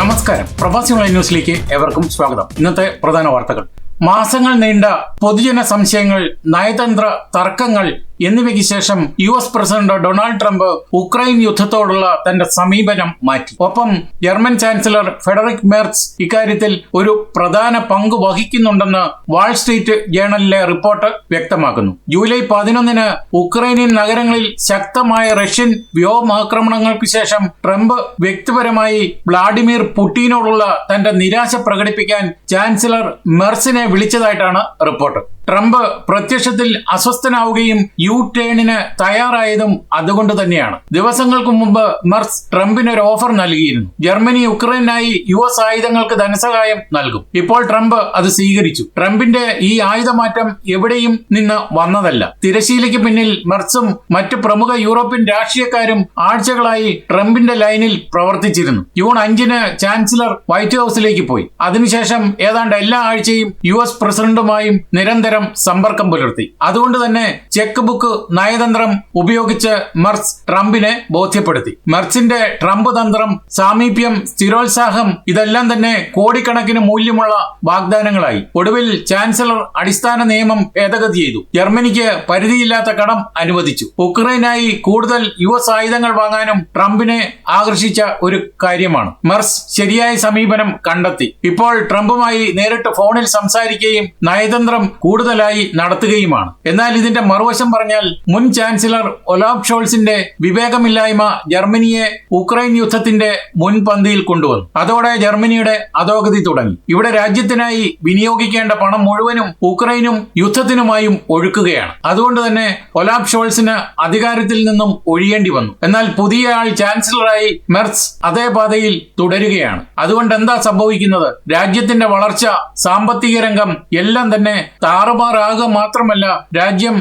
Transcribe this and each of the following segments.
നമസ്കാരം. പ്രവാസി ഓൺലൈൻ ന്യൂസിലേക്ക് ഏവർക്കും സ്വാഗതം. ഇന്നത്തെ പ്രധാന വാർത്തകൾ. മാസങ്ങൾ നീണ്ട പൊതുജന സംശയങ്ങൾ നയതന്ത്ര തർക്കങ്ങൾ എന്നിവയ്ക്ക് ശേഷം U S president Donald Trump Ukraine യുദ്ധത്തോടുള്ള തന്റെ സമീപനം മാറ്റി. ഒപ്പം ജർമ്മൻ ചാൻസലർ ഫെഡറിക് മെർസ് ഇക്കാര്യത്തിൽ ഒരു പ്രധാന പങ്ക് വഹിക്കുന്നുണ്ടെന്ന് വാൾസ്ട്രീറ്റ് ജേണലിലെ റിപ്പോർട്ട് വ്യക്തമാക്കുന്നു. ജൂലൈ പതിനൊന്നിന് ഉക്രൈനിയൻ നഗരങ്ങളിൽ ശക്തമായ റഷ്യൻ വ്യോമാക്രമണങ്ങൾക്ക് ശേഷം ട്രംപ് വ്യക്തിപരമായി വ്ളാഡിമിർ പുടിനോടുള്ള തന്റെ നിരാശ പ്രകടിപ്പിക്കാൻ ചാൻസലർ മെർസിനെ വിളിച്ചതായിട്ടാണ് റിപ്പോർട്ട്. ട്രംപ് പ്രത്യക്ഷത്തിൽ അസ്വസ്ഥനാവുകയും യു ടേണിന് തയ്യാറായതും അതുകൊണ്ട് തന്നെയാണ്. ദിവസങ്ങൾക്ക് മുമ്പ് മെർസ് ട്രംപിന് ഒരു ഓഫർ നൽകിയിരുന്നു. ജർമ്മനി യുക്രൈനായി യു എസ് ആയുധങ്ങൾക്ക് ധനസഹായം നൽകും. ഇപ്പോൾ ട്രംപ് അത് സ്വീകരിച്ചു. ട്രംപിന്റെ ഈ ആയുധമാറ്റം എവിടെയും നിന്ന് വന്നതല്ല. തിരശീലയ്ക്ക് പിന്നിൽ മെർസും മറ്റ് പ്രമുഖ യൂറോപ്യൻ രാഷ്ട്രീയക്കാരും ആഴ്ചകളായി ട്രംപിന്റെ ലൈനിൽ പ്രവർത്തിച്ചിരുന്നു. ജൂൺ അഞ്ചിന് ചാൻസലർ വൈറ്റ് ഹൌസിലേക്ക് പോയി. അതിനുശേഷം ഏതാണ്ട് എല്ലാ ആഴ്ചയും യു എസ് പ്രസിഡന്റുമായും നിരന്തരം സമ്പർക്കം പുലർത്തി. അതുകൊണ്ട് തന്നെ ചെക്ക് ബുക്ക് നയതന്ത്രം ഉപയോഗിച്ച് മെർസ് ട്രംപിനെ ബോധ്യപ്പെടുത്തി. മെർസിന്റെ ട്രംപ് തന്ത്രം സാമീപ്യം സ്ഥിരോത്സാഹം ഇതെല്ലാം തന്നെ കോടിക്കണക്കിന് മൂല്യമുള്ള വാഗ്ദാനങ്ങളായി. ഒടുവിൽ ചാൻസലർ അടിസ്ഥാന നിയമം ഭേദഗതി ചെയ്തു. ജർമ്മനിക്ക് പരിധിയില്ലാത്ത കടം അനുവദിച്ചു. ഉക്രൈനായി കൂടുതൽ യു എസ് ആയുധങ്ങൾ വാങ്ങാനും ട്രംപിനെ ആകർഷിച്ച ഒരു കാര്യമാണ്. മെർസ് ശരിയായ സമീപനം കണ്ടെത്തി. ഇപ്പോൾ ട്രംപുമായി നേരിട്ട് ഫോണിൽ സംസാരിക്കുകയും നയതന്ത്രം കൂടുതലായി നടത്തുകയുമാണ്. എന്നാൽ ഇതിന്റെ മറുവശം പറഞ്ഞാൽ മുൻ ചാൻസലർ ഒലാബ് ഷോൾസിന്റെ വിവേകമില്ലായ്മ ജർമ്മനിയെ ഉക്രൈൻ യുദ്ധത്തിന്റെ മുൻപന്തിയിൽ കൊണ്ടുവന്നു. അതോടെ ജർമ്മനിയുടെ അധോഗതി തുടങ്ങി. ഇവിടെ രാജ്യത്തിനായി വിനിയോഗിക്കേണ്ട പണം മുഴുവനും ഉക്രൈനും യുദ്ധത്തിനുമായും ഒഴുക്കുകയാണ്. അതുകൊണ്ട് തന്നെ ഒലാബ് ഷോൾസിന് അധികാരത്തിൽ നിന്നും ഒഴിയേണ്ടി വന്നു. എന്നാൽ പുതിയ ആൾ ചാൻസലറായി മെർസ് അതേ പാതയിൽ തുടരുകയാണ്. അതുകൊണ്ട് എന്താ സംഭവിക്കുന്നത്? രാജ്യത്തിന്റെ വളർച്ച സാമ്പത്തിക രംഗം എല്ലാം തന്നെ താറുമാറാകുക മാത്രമല്ല രാജ്യം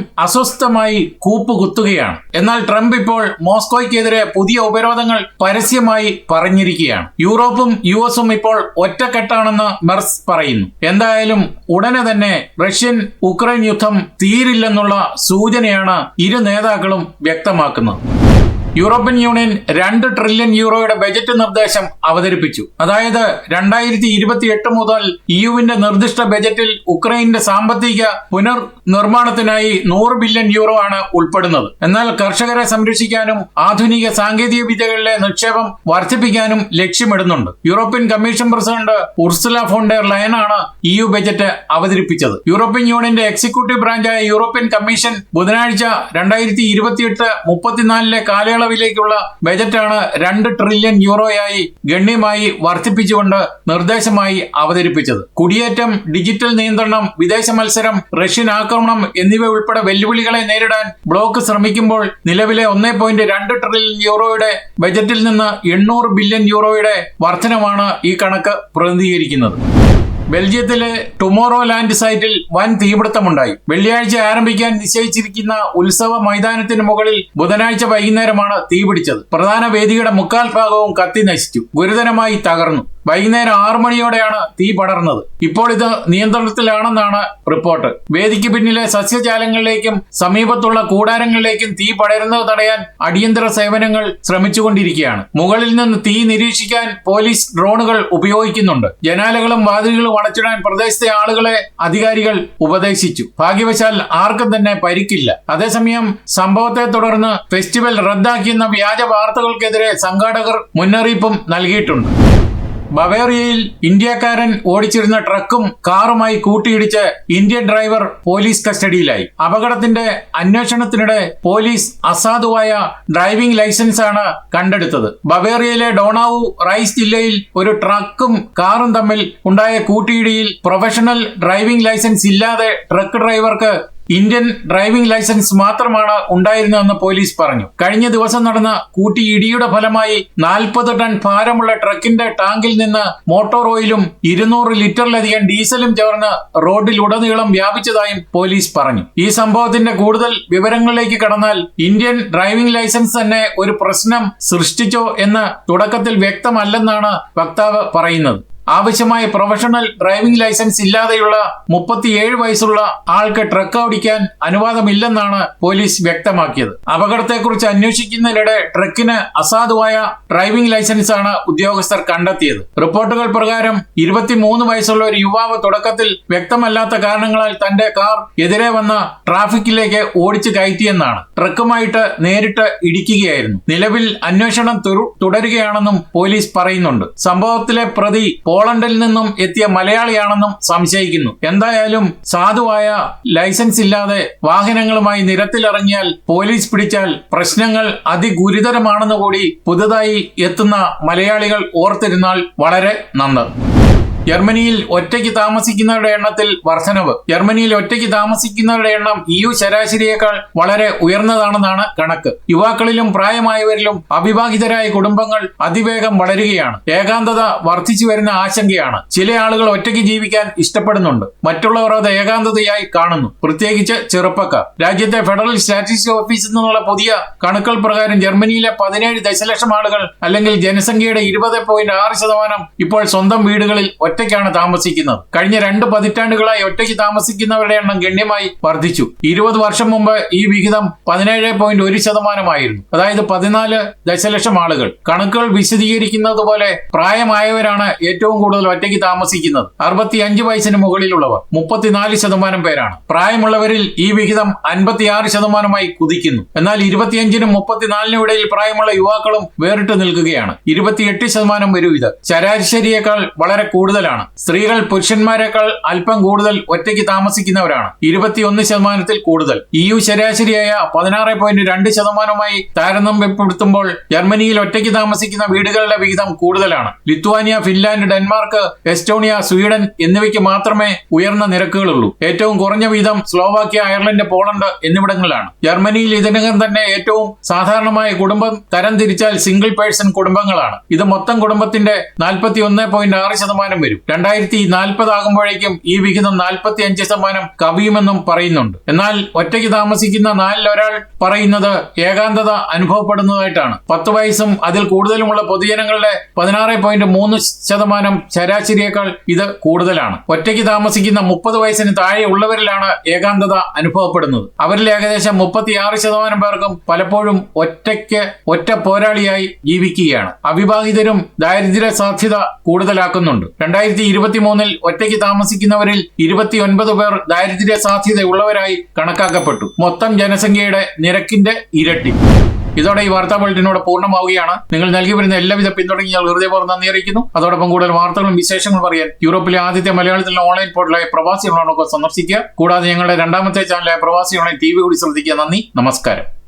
അസ്വസ്ഥമായി കൂപ്പുകുത്തുകയാണ് എന്നാൽ ട്രംപ് ഇപ്പോൾ മോസ്കോയ്ക്കെതിരെ പുതിയ ഉപരോധങ്ങൾ പരസ്യമായി പറഞ്ഞിരിക്കുകയാണ്. യൂറോപ്പും യു എസും ഇപ്പോൾ ഒറ്റക്കെട്ടാണെന്ന് മെർസ് പറയുന്നു. എന്തായാലും ഉടനെ തന്നെ റഷ്യൻ ഉക്രൈൻ യുദ്ധം തീരില്ലെന്നുള്ള സൂചനയാണ് ഇരു നേതാക്കളും വ്യക്തമാക്കുന്നത്. യൂറോപ്യൻ യൂണിയൻ രണ്ട് ട്രില്യൺ യൂറോയുടെ ബജറ്റ് നിർദ്ദേശം അവതരിപ്പിച്ചു. അതായത് രണ്ടായിരത്തി ഇരുപത്തി എട്ട് മുതൽ ഇയുവിന്റെ നിർദ്ദിഷ്ട ബജറ്റിൽ ഉക്രൈന്റെ സാമ്പത്തിക പുനർ നിർമ്മാണത്തിനായി നൂറ് ബില്യൺ യൂറോ ആണ് ഉൾപ്പെടുന്നത്. എന്നാൽ കർഷകരെ സംരക്ഷിക്കാനും ആധുനിക സാങ്കേതിക വിദ്യകളിലെ നിക്ഷേപം വർദ്ധിപ്പിക്കാനും ലക്ഷ്യമിടുന്നുണ്ട്. European commission president Ursula von der ലയനാണ് EU budget അവതരിപ്പിച്ചത്. യൂറോപ്യൻ യൂണിയന്റെ എക്സിക്യൂട്ടീവ് ബ്രാഞ്ചായ യൂറോപ്യൻ കമ്മീഷൻ ബുധനാഴ്ച രണ്ടായിരത്തി ഇരുപത്തിയെട്ട് മുപ്പത്തിനാലിലെ കാലയളവിലേക്കുള്ള ബജറ്റാണ് രണ്ട് ട്രില്യൺ യൂറോയായി ഗണ്യമായി വർദ്ധിപ്പിച്ചുകൊണ്ട് നിർദ്ദേശമായി അവതരിപ്പിച്ചത്. കുടിയേറ്റം ഡിജിറ്റൽ നിയന്ത്രണം വിദേശ മത്സരം റഷ്യൻ ആക്രമണം എന്നിവ ഉൾപ്പെടെ വെല്ലുവിളികളെ നേരിടാൻ ബ്ലോക്ക് ശ്രമിക്കുമ്പോൾ നിലവിലെ ഒന്നേ പോയിന്റ് രണ്ട് ട്രില്യൺ യൂറോയുടെ ബജറ്റിൽ നിന്ന് എണ്ണൂറ് ബില്യൺ യൂറോയുടെ വർധനമാണ് ഈ കണക്ക് പ്രതിനിധീകരിക്കുന്നത്. ബെൽജിയത്തിലെ ടുമോറോ ലാൻഡ് സൈറ്റിൽ വൻ തീപിടുത്തമുണ്ടായി. വെള്ളിയാഴ്ച ആരംഭിക്കാൻ നിശ്ചയിച്ചിരിക്കുന്ന ഉത്സവ മൈതാനത്തിന് മുകളിൽ ബുധനാഴ്ച വൈകുന്നേരമാണ് തീപിടിച്ചത്. പ്രധാന വേദിയുടെ മുക്കാൽ ഭാഗവും കത്തി നശിച്ചു. ഗുരുതരമായി തകർന്നു. വൈകുന്നേരം ആറു മണിയോടെയാണ് തീ പടർന്നത്. ഇപ്പോൾ ഇത് നിയന്ത്രണത്തിലാണെന്നാണ് റിപ്പോർട്ട്. വേദിക്ക് പിന്നിലെ സസ്യജാലങ്ങളിലേക്കും സമീപത്തുള്ള കൂടാരങ്ങളിലേക്കും തീ പടരുന്നത് തടയാൻ അടിയന്തര സേവനങ്ങൾ ശ്രമിച്ചുകൊണ്ടിരിക്കുകയാണ്. മുകളിൽ നിന്ന് തീ നിരീക്ഷിക്കാൻ പോലീസ് ഡ്രോണുകൾ ഉപയോഗിക്കുന്നുണ്ട്. ജനാലകളും വാതിലുകളും അടച്ചിടാൻ പ്രദേശത്തെ ആളുകളെ അധികാരികൾ ഉപദേശിച്ചു. ഭാഗ്യവശാൽ ആർക്കും തന്നെ പരിക്കില്ല. അതേസമയം സംഭവത്തെ തുടർന്ന് ഫെസ്റ്റിവൽ റദ്ദാക്കിയെന്ന വ്യാജ വാർത്തകൾക്കെതിരെ സംഘാടകർ മുന്നറിയിപ്പും നൽകിയിട്ടുണ്ട്. ബവേറിയയിൽ ഇന്ത്യക്കാരൻ ഓടിച്ചിരുന്ന ട്രക്കും കാറുമായി കൂട്ടിയിടിച്ച് ഇന്ത്യൻ ഡ്രൈവർ പോലീസ് കസ്റ്റഡിയിലായി. അപകടത്തിന്റെ അന്വേഷണത്തിനിടെ പോലീസ് അസാധുവായ ഡ്രൈവിംഗ് ലൈസൻസ് ആണ് കണ്ടെടുത്തത്. ബവേറിയയിലെ ഡോണാവു റൈസ് ജില്ലയിൽ ഒരു ട്രക്കും കാറും തമ്മിൽ ഉണ്ടായ കൂട്ടിയിടിയിൽ പ്രൊഫഷണൽ ഡ്രൈവിംഗ് ലൈസൻസ് ഇല്ലാതെ ട്രക്ക് ഡ്രൈവർക്ക് ഇന്ത്യൻ ഡ്രൈവിംഗ് ലൈസൻസ് മാത്രമാണ് ഉണ്ടായിരുന്നതെന്ന് പോലീസ് പറഞ്ഞു. കഴിഞ്ഞ ദിവസം നടന്ന കൂട്ടി ഇടിയുടെ ഫലമായി നാൽപ്പത് ടൺ ഭാരമുള്ള ട്രക്കിന്റെ ടാങ്കിൽ നിന്ന് മോട്ടോർ ഓയിലും ഇരുന്നൂറ് ലിറ്ററിലധികം ഡീസലും ചേർന്ന് റോഡിൽ ഉടനീളം വ്യാപിച്ചതായും പോലീസ് പറഞ്ഞു. ഈ സംഭവത്തിന്റെ കൂടുതൽ വിവരങ്ങളിലേക്ക് കടന്നാൽ ഇന്ത്യൻ ഡ്രൈവിംഗ് ലൈസൻസ് തന്നെ ഒരു പ്രശ്നം സൃഷ്ടിച്ചോ എന്ന് തുടക്കത്തിൽ വ്യക്തമല്ലെന്നാണ് വക്താവ് പറയുന്നത്. ആവശ്യമായ പ്രൊഫഷണൽ ഡ്രൈവിംഗ് ലൈസൻസ് ഇല്ലാതെയുള്ള മുപ്പത്തിയേഴ് വയസ്സുള്ള ആൾക്ക് ട്രക്ക് ഓടിക്കാൻ അനുവാദമില്ലെന്നാണ് പോലീസ് വ്യക്തമാക്കിയത്. അപകടത്തെക്കുറിച്ച് അന്വേഷിക്കുന്നതിനിടെ ട്രക്കിന് അസാധുവായ ഡ്രൈവിംഗ് ലൈസൻസ് ആണ് ഉദ്യോഗസ്ഥർ കണ്ടെത്തിയത്. റിപ്പോർട്ടുകൾ പ്രകാരം ഇരുപത്തിമൂന്ന് വയസ്സുള്ള ഒരു യുവാവ് തുടക്കത്തിൽ വ്യക്തമല്ലാത്ത കാരണങ്ങളാൽ തന്റെ കാർ എതിരെ വന്ന ട്രാഫിക്കിലേക്ക് ഓടിച്ചു കയറ്റിയെന്നാണ്. ട്രക്കുമായിട്ട് നേരിട്ട് ഇടിക്കുകയായിരുന്നു. നിലവിൽ അന്വേഷണം തുടരുകയാണെന്നും പോലീസ് പറയുന്നുണ്ട്. സംഭവത്തിലെ പ്രതി പോളണ്ടിൽ നിന്നും എത്തിയ മലയാളിയാണെന്നും സംശയിക്കുന്നു. എന്തായാലും സാധുവായ ലൈസൻസ് ഇല്ലാതെ വാഹനങ്ങളുമായി നിരത്തിലിറങ്ങിയാൽ പോലീസ് പിടിച്ചാൽ പ്രശ്നങ്ങൾ അതിഗുരുതരമാണെന്ന് കൂടി പുതുതായി എത്തുന്ന മലയാളികൾ ഓർത്തിരുന്നാൽ വളരെ നന്ന്. ജർമ്മനിയിൽ ഒറ്റയ്ക്ക് താമസിക്കുന്നവരുടെ എണ്ണത്തിൽ വർധനവ്. ജർമ്മനിയിൽ ഒറ്റയ്ക്ക് താമസിക്കുന്നവരുടെ എണ്ണം യു ശരാശരിയേക്കാൾ വളരെ ഉയർന്നതാണെന്നാണ് കണക്ക്. യുവാക്കളിലും പ്രായമായവരിലും അവിവാഹിതരായ കുടുംബങ്ങൾ അതിവേഗം വളരുകയാണ്. ഏകാന്തത വർദ്ധിച്ചു വരുന്ന ആശങ്കയാണ്. ചില ആളുകൾ ഒറ്റയ്ക്ക് ജീവിക്കാൻ ഇഷ്ടപ്പെടുന്നുണ്ട്. മറ്റുള്ളവർ അത് ഏകാന്തതയായി കാണുന്നു. പ്രത്യേകിച്ച് ചെറുപ്പക്കാർ. രാജ്യത്തെ ഫെഡറൽ സ്റ്റാറ്റിസ്റ്റിക്സ് ഓഫീസിൽ നിന്നുള്ള പുതിയ കണക്കുകൾ പ്രകാരം ജർമ്മനിയിലെ പതിനേഴ് ദശലക്ഷം ആളുകൾ അല്ലെങ്കിൽ ജനസംഖ്യയുടെ ഇരുപത് പോയിന്റ് ആറ് ശതമാനം ഇപ്പോൾ സ്വന്തം വീടുകളിൽ ഒറ്റയ്ക്കാണ് താമസിക്കുന്നത്. കഴിഞ്ഞ രണ്ട് പതിറ്റാണ്ടുകളായി ഒറ്റയ്ക്ക് താമസിക്കുന്നവരുടെ എണ്ണം ഗണ്യമായി വർദ്ധിച്ചു. ഇരുപത് വർഷം മുമ്പ് ഈ വിഹിതം പതിനേഴ് പോയിന്റ് ഒരു ശതമാനമായിരുന്നു. അതായത് പതിനാല് ദശലക്ഷം ആളുകൾ. കണക്കുകൾ വിശദീകരിക്കുന്നത് പോലെ പ്രായമായവരാണ് ഏറ്റവും കൂടുതൽ ഒറ്റയ്ക്ക് താമസിക്കുന്നത്. അറുപത്തി അഞ്ച് വയസ്സിന് മുകളിലുള്ളവർ മുപ്പത്തിനാല് ശതമാനം പേരാണ്. പ്രായമുള്ളവരിൽ ഈ വിഹിതം അൻപത്തിയാറ് ശതമാനമായി കുതിക്കുന്നു. എന്നാൽ ഇരുപത്തിയഞ്ചിനും മുപ്പത്തിനാലിനും ഇടയിൽ പ്രായമുള്ള യുവാക്കളും വേറിട്ട് നിൽക്കുകയാണ്. ഇരുപത്തിയെട്ട് ശതമാനം വരും ഇത് ശരാശരിയേക്കാൾ വളരെ കൂടുതലാണ്. സ്ത്രീകൾ പുരുഷന്മാരെക്കാൾ അല്പം കൂടുതൽ ഒറ്റയ്ക്ക് താമസിക്കുന്നവരാണ്. ഇരുപത്തിയൊന്ന് ശതമാനത്തിൽ കൂടുതൽ. ഇ യു ശരാശരിയായ പതിനാറ് പോയിന്റ് രണ്ട് ശതമാനമായി താരതമ്യപ്പെടുത്തുമ്പോൾ ജർമ്മനിയിൽ ഒറ്റയ്ക്ക് താമസിക്കുന്ന വീടുകളുടെ വിഹിതം കൂടുതലാണ്. Lithuania Finland Denmark Estonia Sweden എന്നിവയ്ക്ക് മാത്രമേ ഉയർന്ന നിരക്കുകളുള്ളൂ. ഏറ്റവും കുറഞ്ഞ വീതം സ്ലോവാക്യ അയർലൻഡ് പോളണ്ട് എന്നിവിടങ്ങളിലാണ്. ജർമ്മനിയിൽ ഇതിനകം തന്നെ ഏറ്റവും സാധാരണമായ കുടുംബം തരംതിരിച്ചാൽ സിംഗിൾ പേഴ്സൺ കുടുംബങ്ങളാണ്. ഇത് മൊത്തം കുടുംബത്തിന്റെ നാൽപ്പത്തി ഒന്ന് പോയിന്റ് ആറ് ശതമാനം വരും. രണ്ടായിരത്തി നാൽപ്പത് ആകുമ്പോഴേക്കും ഈ വിഹിതം നാൽപ്പത്തി അഞ്ച് ശതമാനം കവിയുമെന്നും പറയുന്നുണ്ട്. എന്നാൽ ഒറ്റയ്ക്ക് താമസിക്കുന്ന നാലിൽ ഒരാൾ പറയുന്നത് ഏകാന്തത അനുഭവപ്പെടുന്നതായിട്ടാണ്. പത്ത് വയസ്സും അതിൽ കൂടുതലുമുള്ള പൊതുജനങ്ങളുടെ പതിനാറ് പോയിന്റ് മൂന്ന് ശതമാനം ശരാശരിയേക്കാൾ ഇത് കൂടുതലാണ്. ഒറ്റയ്ക്ക് താമസിക്കുന്ന മുപ്പത് വയസ്സിന് താഴെ ഉള്ളവരിലാണ് ഏകാന്തത അനുഭവപ്പെടുന്നത്. അവരിൽ ഏകദേശം മുപ്പത്തിയാറ് ശതമാനം പേർക്കും പലപ്പോഴും ഒറ്റയ്ക്ക് ഒറ്റ പോരാളിയായി ജീവിക്കുകയാണ്. അവിവാഹിതരും ദാരിദ്ര്യ സാധ്യത കൂടുതലാക്കുന്നുണ്ട്. രണ്ടായിരത്തി ഇരുപത്തി മൂന്നിൽ ഒറ്റയ്ക്ക് താമസിക്കുന്നവരിൽ ഇരുപത്തിയൊൻപത് പേർ ദാരിദ്ര്യ സാധ്യതയുള്ളവരായി കണക്കാക്കപ്പെട്ടു. മൊത്തം ജനസംഖ്യയുടെ നിരക്കിന്റെ ഇരട്ടി. ഇതോടെ ഈ വാർത്താ ബുള്ളറ്റിനോട് പൂർണമാവുകയാണ്. നിങ്ങൾ നൽകി വരുന്ന എല്ലാവിധ പിന്തുണയും ഞാൻ ഹൃദയപൂർവം നന്ദി അറിയിക്കുന്നു. അതോടൊപ്പം കൂടുതൽ വാർത്തകളും വിശേഷങ്ങളും അറിയാൻ യൂറോപ്പിലെ ആദ്യത്തെ മലയാളത്തിലെ ഓൺലൈൻ പോർട്ടലായ പ്രവാസി ഓൺലൈനൊക്കെ സന്ദർശിക്കുക. കൂടാതെ ഞങ്ങളുടെ രണ്ടാമത്തെ ചാനലായ പ്രവാസി ഓൺലൈൻ ടി വി കൂടി ശ്രദ്ധിക്കുക. നന്ദി. നമസ്കാരം.